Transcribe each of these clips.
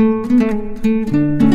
う。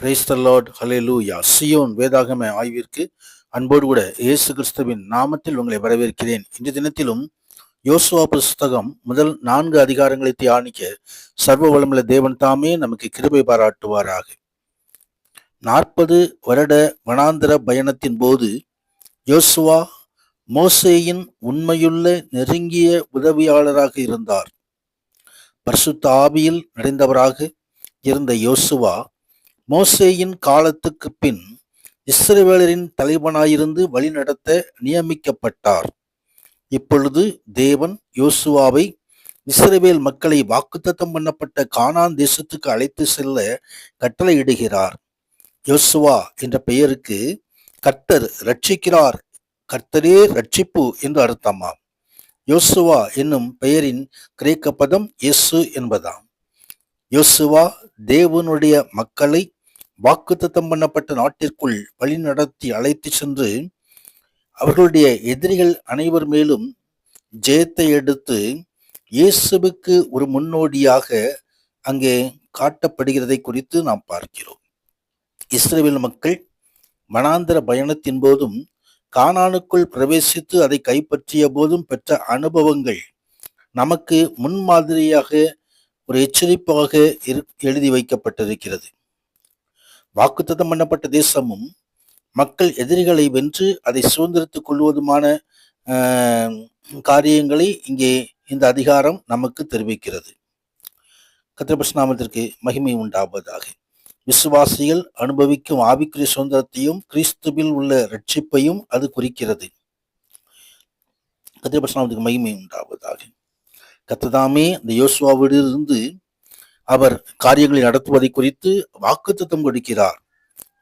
praise the Lord Zion வேதாகம ஆய்விற்கு அன்போடு கூட இயேசு கிறிஸ்துவின் நாமத்தில் உங்களை வரவேற்கிறேன். இன்று தினத்திலும் யோசுவா புஸ்தகம் முதல் நான்கு அதிகாரங்களை தியானிக்க சர்வ வளமுள்ள தேவன் தாமே நமக்கு கிருபை பாராட்டுவாராக. நாற்பது வருட வனாந்திர பயணத்தின் போது யோசுவா மோசேயின் உண்மையுள்ள நெருங்கிய உதவியாளராக இருந்தார். பரிசுத்த ஆவியில் நிறைந்தவராக இருந்த யோசுவா மோசேயின் காலத்துக்கு பின் இஸ்ரவேலரின் தலைவனாயிருந்து வழிநடத்த நியமிக்கப்பட்டார். இப்பொழுது தேவன் யோசுவாவை இஸ்ரவேல் மக்களை வாக்குத்தத்தம் பண்ணப்பட்ட கானான் தேசத்துக்கு அழைத்து செல்ல கட்டளையிடுகிறார். யோசுவா என்ற பெயருக்கு கர்த்தர் ரட்சிக்கிறார் கர்த்தரே ரட்சிப்பு என்று அர்த்தமாம். யோசுவா என்னும் பெயரின் கிரேக்க பதம் இயேசு என்பதாம். யோசுவா தேவனுடைய மக்களை வாக்குத்தத்தம் பண்ணப்பட்ட நாட்டிற்குள் வழிநடத்தி அழைத்து சென்று அவர்களுடைய எதிரிகள் அனைவர் மேலும் ஜெயத்தை எடுத்து இயேசுவுக்கு ஒரு முன்னோடியாக அங்கே காட்டப்படுகிறதை குறித்து நாம் பார்க்கிறோம். இஸ்ரேல் மக்கள் மனாந்திர பயணத்தின் போதும் கானானுக்குள் பிரவேசித்து அதை கைப்பற்றிய போதும் பெற்ற அனுபவங்கள் நமக்கு முன்மாதிரியாக ஒரு எச்சரிப்பாக இரு- எழுதி வைக்கப்பட்டிருக்கிறது. வாக்குத்தத்தம் பண்ணப்பட்ட தேசமும் மக்கள் எதிரிகளை வென்று அதை சுதந்திரத்துக் கொள்வதுமான காரியங்களை இங்கே இந்த அதிகாரம் நமக்கு தெரிவிக்கிறது. கத்திரபஸ்நாமத்திற்கு மகிமை உண்டாவதாக. விசுவாசிகள் அனுபவிக்கும் ஆவிக்குரிய சுதந்திரத்தையும் கிறிஸ்துவில் உள்ள ரட்சிப்பையும் அது குறிக்கிறது. கத்திரபஸ்நாமத்துக்கு மகிமை உண்டாவதாக. கத்ததாமே இந்த யோசுவாவிலிருந்து அவர் காரியங்களை நடத்துவதை குறித்து வாக்குத்தத்தம் கொடுக்கிறார்.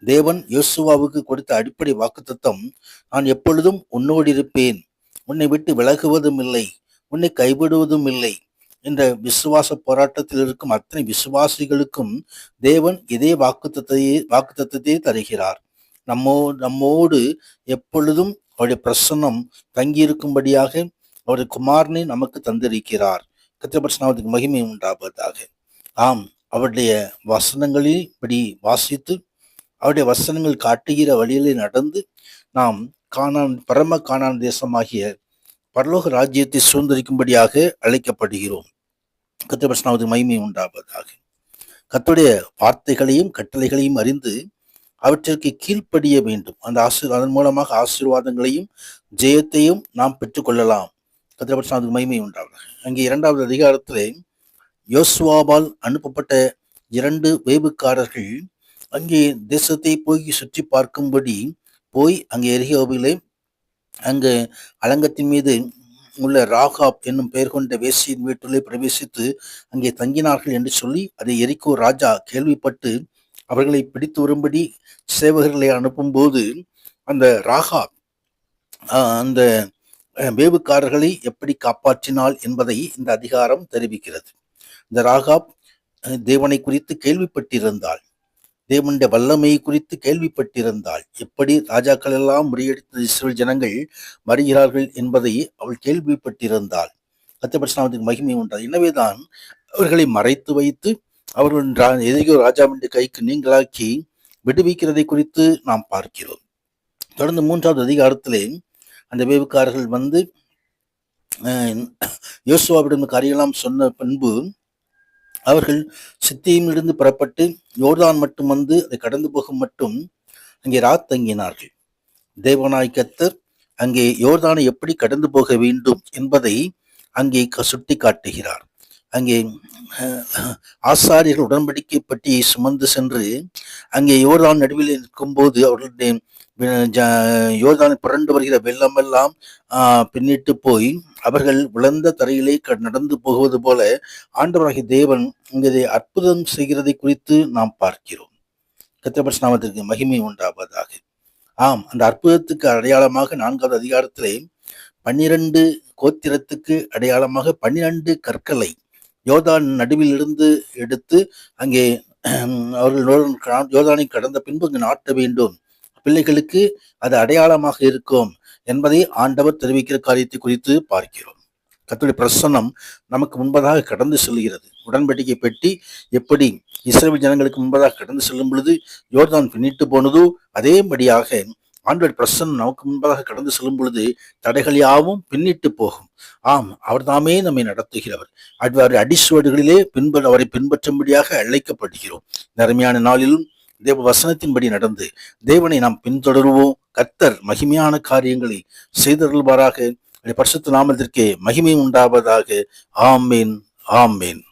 தேவன் யோசுவாவுக்கு கொடுத்த அடிப்படை வாக்குத்தத்தம் நான் எப்பொழுதும் உன்னோடு இருப்பேன். உன்னை விட்டு விலகுவதும் இல்லை. உன்னை கைவிடுவதும் இல்லை. என்ற விசுவாச போராட்டத்தில் இருக்கும் அத்தனை விசுவாசிகளுக்கும் தேவன் இதே வாக்குத்தத்தையே வாக்குத்தத்தத்தையே தருகிறார். நம்மோ நம்மோடு எப்பொழுதும் அவருடைய பிரசன்னம் தங்கியிருக்கும்படியாக அவருடைய குமாரனை நமக்கு தந்திருக்கிறார். கத்திரபட்சனாவதுக்கு மகிமை உண்டாவதாக. ஆம் அவருடைய வசனங்களில் படி வாசித்து அவருடைய வசனங்கள் காட்டுகிற வழியிலே நடந்து நாம் காணான் பரம காணான் தேசமாகிய பரலோக ராஜ்யத்தை சுதந்திரிக்கும்படியாக அழைக்கப்படுகிறோம். கத்திரபட்சநாமத்துக்கு மகிமை உண்டாவதாக. கத்துடைய வார்த்தைகளையும் கட்டளைகளையும் அறிந்து அவற்றிற்கு கீழ்ப்படிய வேண்டும். அந்த ஆசீர் அதன் மூலமாக ஆசீர்வாதங்களையும் ஜெயத்தையும் நாம் பெற்றுக்கொள்ளலாம். கத்திரபட்சநாமத்துக்கு மகிமை உண்டாவதாக. அங்கே இரண்டாவது அதிகாரத்திலே யோசுவாவால் அனுப்பப்பட்ட இரண்டு வேவுக்காரர்கள் அங்கே தேசத்தை போய் சுற்றி பார்க்கும்படி போய் அங்கே எரிகோவிலே அங்கு அலங்கத்தின் மீது உள்ள ராகாப் என்னும் பெயர் கொண்ட வேசியின் வீட்டிலே பிரவேசித்து அங்கே தங்கினார்கள் என்று சொல்லி அதை எரிக்கோ ராஜா கேள்விப்பட்டு அவர்களை பிடித்து வரும்படி சேவகர்களை அனுப்பும்போது அந்த ராகாப் அந்த வேவுக்காரர்களை எப்படி காப்பாற்றினாள் என்பதை இந்த அதிகாரம் தெரிவிக்கிறது. இந்த ராகாப் அஹ், தேவனை குறித்து கேள்விப்பட்டிருந்தாள். தேவனுடைய வல்லமையை குறித்து கேள்விப்பட்டிருந்தாள். எப்படி ராஜாக்கள் எல்லாம் முறியடித்த இஸ்ரேல் ஜனங்கள் வருகிறார்கள் என்பதை அவள் கேள்விப்பட்டிருந்தாள். கத்தியபட்சநாமத்துக்கு மகிமை உண்டாது எனவேதான் அவர்களை மறைத்து வைத்து அவர்கள் ரா- ராஜாவின் கைக்கு நீங்களாக்கி விடுவிக்கிறதை குறித்து நாம் பார்க்கிறோம். தொடர்ந்து மூன்றாவது அதிகாரத்திலே அந்த வேவுக்காரர்கள் வந்து அஹ், யோசுவாவிடம் காரியெல்லாம் சொன்ன பின்பு அவர்கள் சித்தியிலிருந்து புறப்பட்டு யோர்தான் மட்டும் வந்து அதை கடந்து போகும் மட்டும் அங்கே ராத் தங்கினார்கள். தேவநாயகத்தர் அங்கே யோர்தானை எப்படி கடந்து போக வேண்டும் என்பதை அங்கே சுட்டி காட்டுகிறார் அங்கே ஆசாரியர்கள் உடன்படிக்கை பட்டியை சுமந்து சென்று அங்கே யோர்தான் நடுவில் இருக்கும்போது அவர்களுடைய யோர்தான் புரண்டு வருகிற வெள்ளமெல்லாம் பின்னிட்டு போய் அவர்கள் விளந்த தரையிலே க- நடந்து போகுவது போல ஆண்டவராகிய தேவன் இங்கே அற்புதம் செய்கிறதை குறித்து நாம் பார்க்கிறோம். கத்திரபட்ச நாமத்திற்கு மகிமை உண்டாவதாக. ஆம் அந்த அற்புதத்துக்கு அடையாளமாக நான்காவது அதிகாரத்திலே பன்னிரண்டு கோத்திரத்துக்கு அடையாளமாக பன்னிரண்டு கற்களை யோதான் நடுவில் இருந்து எடுத்து அங்கே அவர்கள் யோர்தான் யோதானை கடந்த பின்பு அங்கு நாட்ட வேண்டும். பிள்ளைகளுக்கு அது அடையாளமாக இருக்கும் என்பதை ஆண்டவர் தெரிவிக்கிற காரியத்தை குறித்து பார்க்கிறோம். கத்துடைய பிரசன்னம் நமக்கு முன்பதாக கடந்து செல்கிறது. உடன்படிக்கை பெட்டி எப்படி இஸ்ரேல் ஜனங்களுக்கு முன்பதாக கடந்து செல்லும் பொழுது யோர்தான் பின்னிட்டு போனதோ அதேபடியாக ஆண்டவர் பிரசன்னம் நமக்கு முன்பதாக கடந்து செல்லும் பொழுது தடைகள் யாவும் பின்னிட்டு போகும். ஆம் அவர் தாமே நம்மை நடத்துகிறவர். அவர் அடிசுவடுகளிலே பின்ப அவரை பின்பற்றும்படியாக அழைக்கப்படுகிறோம். இந்த நாளிலும் தேவ வசனத்தின்படி நடந்து தேவனை நாம் பின்தொடருவோம். கர்த்தர் மகிமையான காரியங்களை செய்தருள்வாராக. பரிசுத்த நாமத்திற்கே மகிமை உண்டாவதாக. ஆமேன் ஆமேன்.